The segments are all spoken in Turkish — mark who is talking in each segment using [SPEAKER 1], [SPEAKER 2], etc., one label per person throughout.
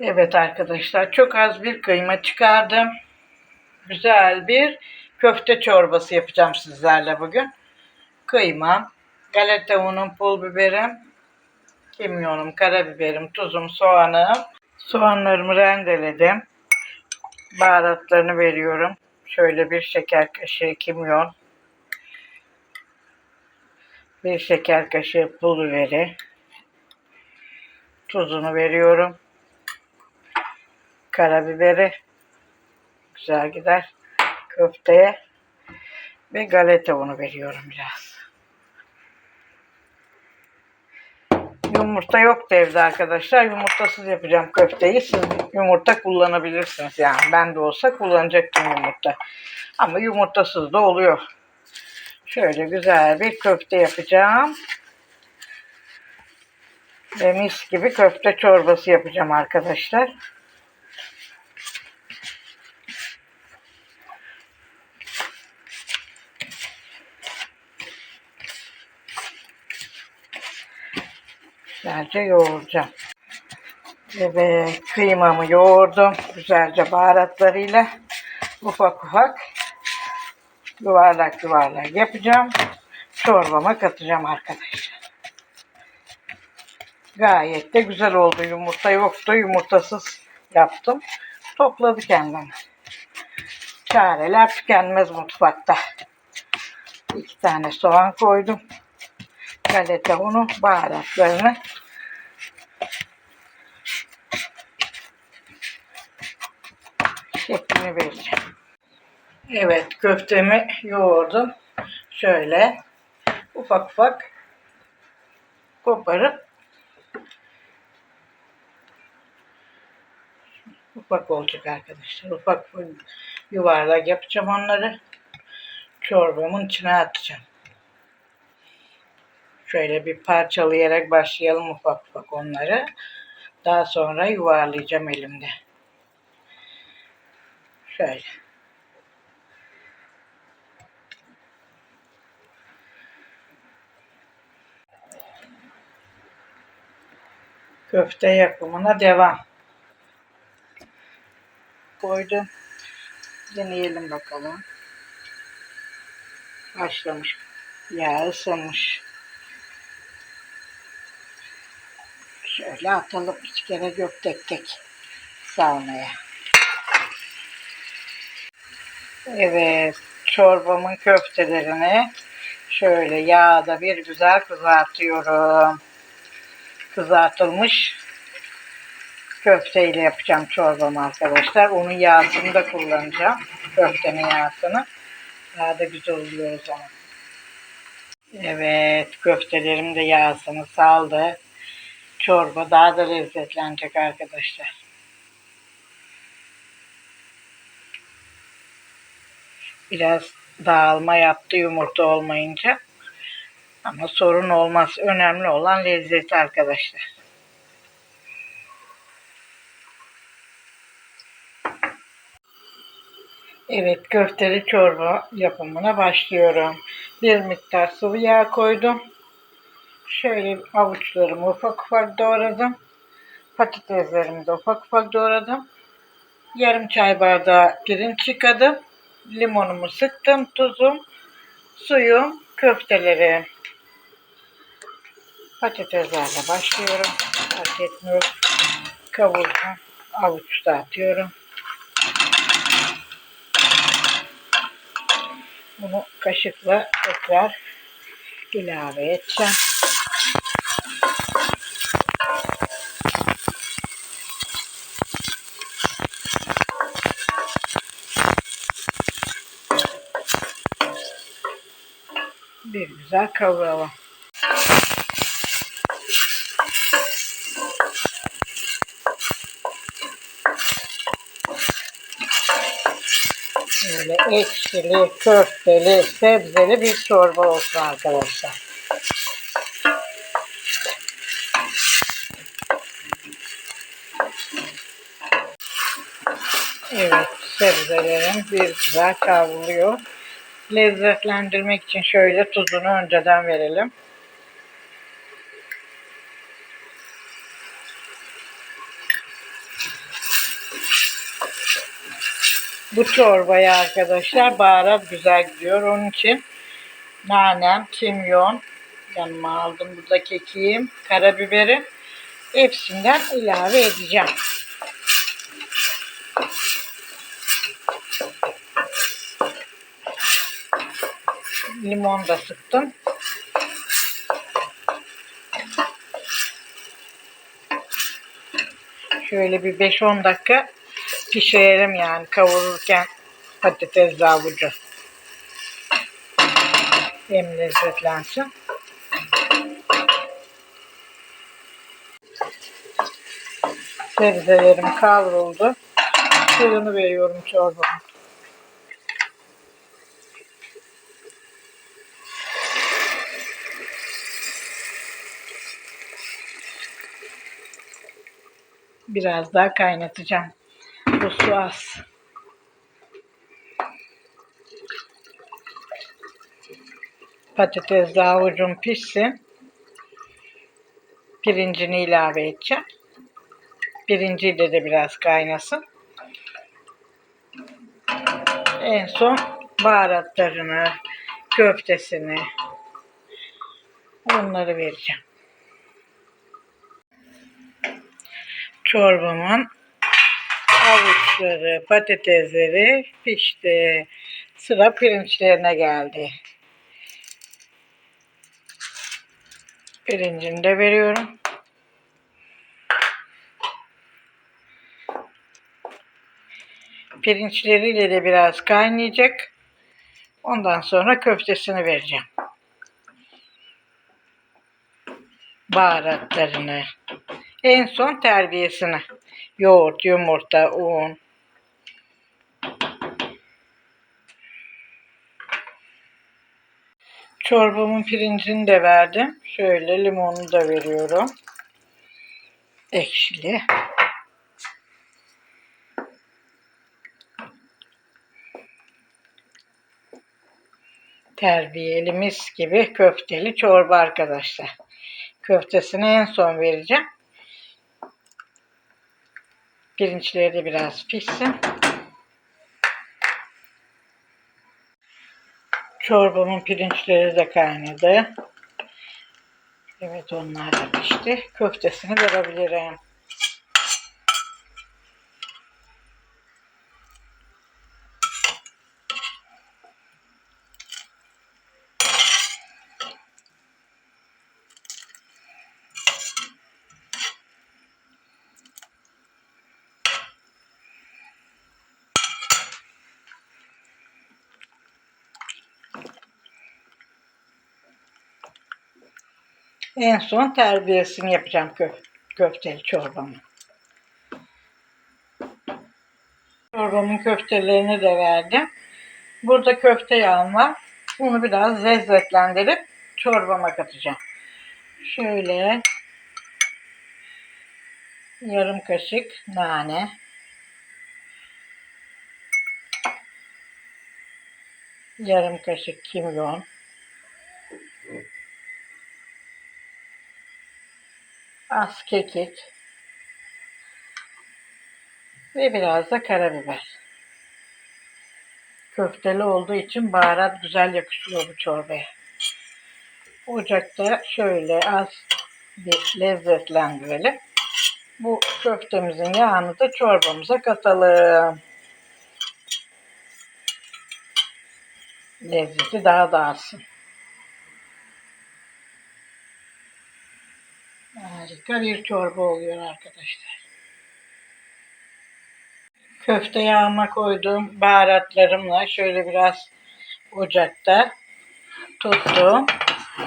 [SPEAKER 1] Evet arkadaşlar çok az bir kıyma çıkardım. Güzel bir köfte çorbası yapacağım sizlerle bugün. Kıymam, galeta unum, pul biberim, kimyonum, karabiberim, tuzum, soğanım. Soğanlarımı rendeledim. Baharatlarını veriyorum. Şöyle bir şeker kaşığı kimyon. Bir şeker kaşığı pul biberi. Tuzunu veriyorum karabiberi güzel gider köfteye ve galeta unu veriyorum biraz. Yumurta yoktu evde arkadaşlar. Yumurtasız yapacağım köfteyi. Siz yumurta kullanabilirsiniz. Yani ben de olsa kullanacaktım yumurta. Ama yumurtasız da oluyor. Şöyle güzel bir köfte yapacağım. Ve mis gibi köfte çorbası yapacağım arkadaşlar. Güzelce yoğuracağım. Evet, kıymamı yoğurdum. Güzelce baharatlarıyla ufak ufak yuvarlak yuvarlak yapacağım. Çorbama katacağım arkadaşlar. Gayet de güzel oldu. Yumurta yoktu. Yumurtasız yaptım. Topladı kendini. Çareler tükenmez mutfakta. İki tane soğan koydum galeta unu baharatlarını şeklini vereceğim. Evet köftemi yoğurdum. Şöyle ufak ufak koparıp ufak olacak arkadaşlar. Ufak yuvarlak yapacağım onları. Çorbamın içine atacağım. Şöyle bir parçalayarak başlayalım ufak ufak onları. Daha sonra yuvarlayacağım elimde. Şöyle. Köfte yapımına devam. Koydum. Deneyelim bakalım. Başlamış. Yağ ısınmış. Şöyle atalım hiç gerek yok tek tek salmaya. Evet çorbamın köftelerini şöyle yağda bir güzel kızartıyorum. Kızartılmış köfteyle yapacağım çorbamı arkadaşlar. Onun yağsını da kullanacağım. Köftenin yağsını. Daha da güzel oluyor o zaman. Evet köftelerim de yağsını saldı çorba daha da lezzetlenecek arkadaşlar. Biraz dağılma yaptı yumurta olmayınca. Ama sorun olmaz. Önemli olan lezzeti arkadaşlar. Evet köfteli çorba yapımına başlıyorum. Bir miktar sıvı yağ koydum. Şöyle avuçlarımı ufak ufak doğradım. Patateslerimi de ufak ufak doğradım. Yarım çay bardağı pirinç yıkadım. Limonumu sıktım. Tuzum, suyum, köfteleri. Patateslerle başlıyorum. Fark etmiyor. Kavurdum. Avuçta atıyorum. Bunu kaşıkla tekrar ilave edeceğim. Güzel kavuralım. Böyle ekşili, köfteli, sebzeli bir çorba olsun arkadaşlar. Evet, sebzelerim bir güzel kavruluyor lezzetlendirmek için şöyle tuzunu önceden verelim. Bu çorbaya arkadaşlar baharat güzel gidiyor. Onun için nanem, kimyon yanıma aldım. Burada kekiğim, karabiberim. Hepsinden ilave edeceğim. Limon da sıktım. Şöyle bir 5-10 dakika pişirelim yani kavururken patates avucu. Hem lezzetlensin. Sebzelerim kavruldu. Suyunu veriyorum çorbamın. Biraz daha kaynatacağım. Bu su az. Patatesli avucum pişsin. Pirincini ilave edeceğim. Pirinciyle de biraz kaynasın. En son baharatlarını, köftesini onları vereceğim. Çorbamın avuçları, patatesleri pişti. Sıra pirinçlerine geldi. Pirincini de veriyorum. Pirinçleriyle de biraz kaynayacak. Ondan sonra köftesini vereceğim. Baharatlarını. En son terbiyesini. Yoğurt, yumurta, un. Çorbamın pirincini de verdim. Şöyle limonu da veriyorum. Ekşili. Terbiyeli gibi köfteli çorba arkadaşlar. Köftesini en son vereceğim. Pirinçleri de biraz pişsin. Çorbamın pirinçleri de kaynadı. Evet onlar da pişti. Köftesini verebilirim. En son terbiyesini yapacağım kö köfteli çorbamın. Çorbamın köftelerini de verdim. Burada köfte yağım var. Bunu biraz lezzetlendirip çorbama katacağım. Şöyle yarım kaşık nane. Yarım kaşık kimyon. Az kekik ve biraz da karabiber. Köfteli olduğu için baharat güzel yakışıyor bu çorbaya. Ocakta şöyle az bir lezzetlendirelim. Bu köftemizin yağını da çorbamıza katalım. Lezzeti daha da artsın. Harika bir çorba oluyor arkadaşlar. Köfte yağıma koyduğum baharatlarımla şöyle biraz ocakta tuttum.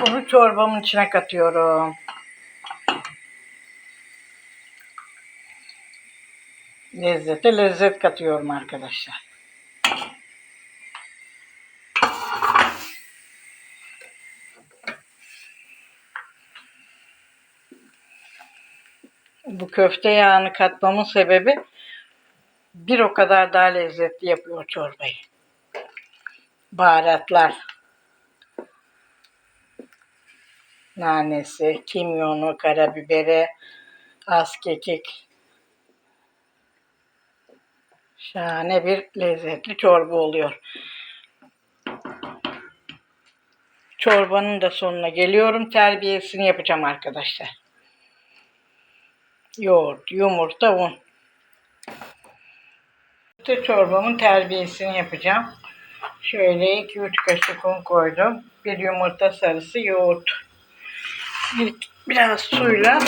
[SPEAKER 1] Bunu çorbamın içine katıyorum. Lezzete lezzet katıyorum arkadaşlar. Bu köfte yağını katmamın sebebi bir o kadar daha lezzetli yapıyor çorbayı. Baharatlar. Nanesi, kimyonu, karabiberi, az kekik. Şahane bir lezzetli çorba oluyor. Çorbanın da sonuna geliyorum. Terbiyesini yapacağım arkadaşlar. Yoğurt, yumurta, un. İşte çorbamın terbiyesini yapacağım. Şöyle 2-3 kaşık un koydum. Bir yumurta sarısı yoğurt. Bir, biraz suyla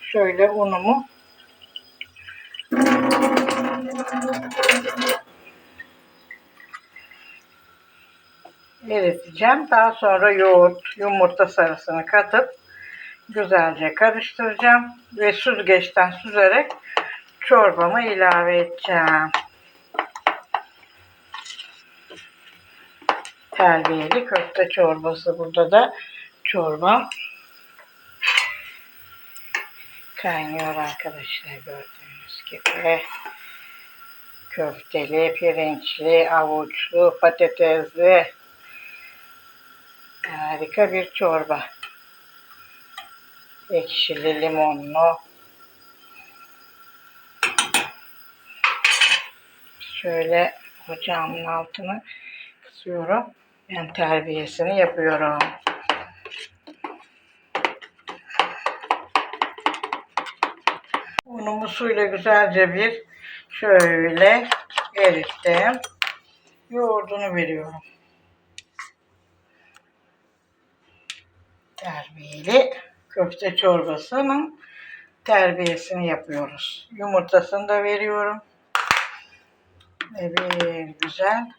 [SPEAKER 1] şöyle unumu eriteceğim. Daha sonra yoğurt, yumurta sarısını katıp güzelce karıştıracağım ve süzgeçten süzerek çorbamı ilave edeceğim. Terbiyeli köfte çorbası burada da çorbam kaynıyor arkadaşlar gördüğünüz gibi. Köfteli, pirinçli, avuçlu, patatesli harika bir çorba. Ekşili, limonlu. Şöyle ocağımın altını kısıyorum. Ben terbiyesini yapıyorum. Unumu suyla güzelce bir şöyle erittim. Yoğurdunu veriyorum. Terbiyeli köfte çorbasının terbiyesini yapıyoruz. Yumurtasını da veriyorum. Ve bir güzel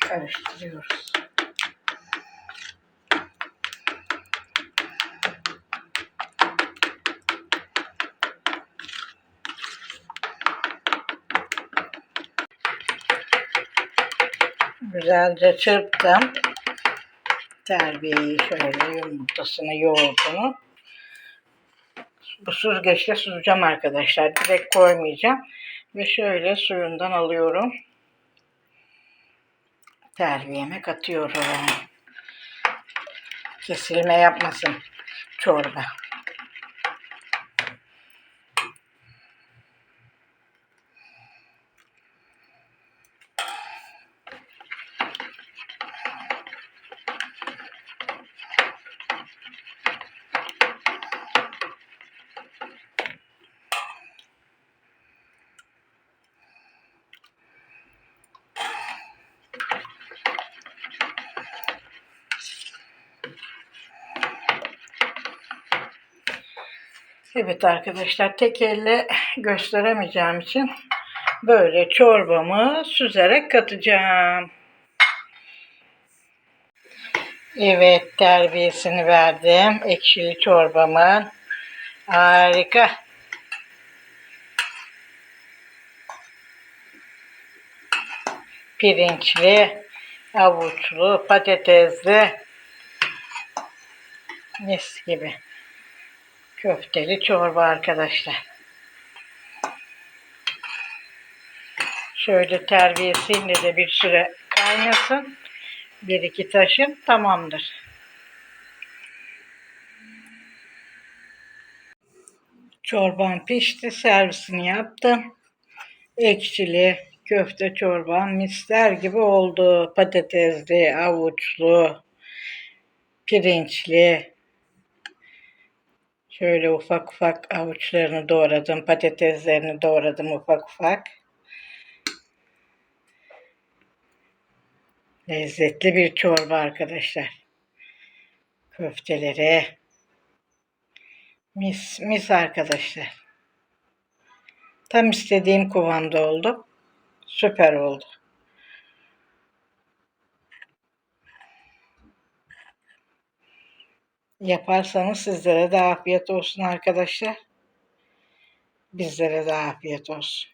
[SPEAKER 1] karıştırıyoruz. Güzelce çırptım. Terbiyeyi şöyle yumurtasını, yoğurdunu. Bu süzgeçle süzeceğim arkadaşlar. Direkt koymayacağım. Ve şöyle suyundan alıyorum. Terbiyeme katıyorum. Kesilme yapmasın çorba. Evet arkadaşlar tek elle gösteremeyeceğim için böyle çorbamı süzerek katacağım. Evet terbiyesini verdim. Ekşili çorbamın. Harika. Pirinçli, avuçlu, patatesli. Mis gibi. Köfteli çorba arkadaşlar. Şöyle terbiyesiyle de bir süre kaynasın. Bir iki taşın tamamdır. Çorban pişti. Servisini yaptım. Ekşili köfte çorban misler gibi oldu. Patatesli, avuçlu, pirinçli, Şöyle ufak ufak avuçlarını doğradım. Patateslerini doğradım ufak ufak. Lezzetli bir çorba arkadaşlar. Köfteleri. Mis mis arkadaşlar. Tam istediğim kıvamda oldu. Süper oldu. Yaparsanız sizlere de afiyet olsun arkadaşlar. Bizlere de afiyet olsun.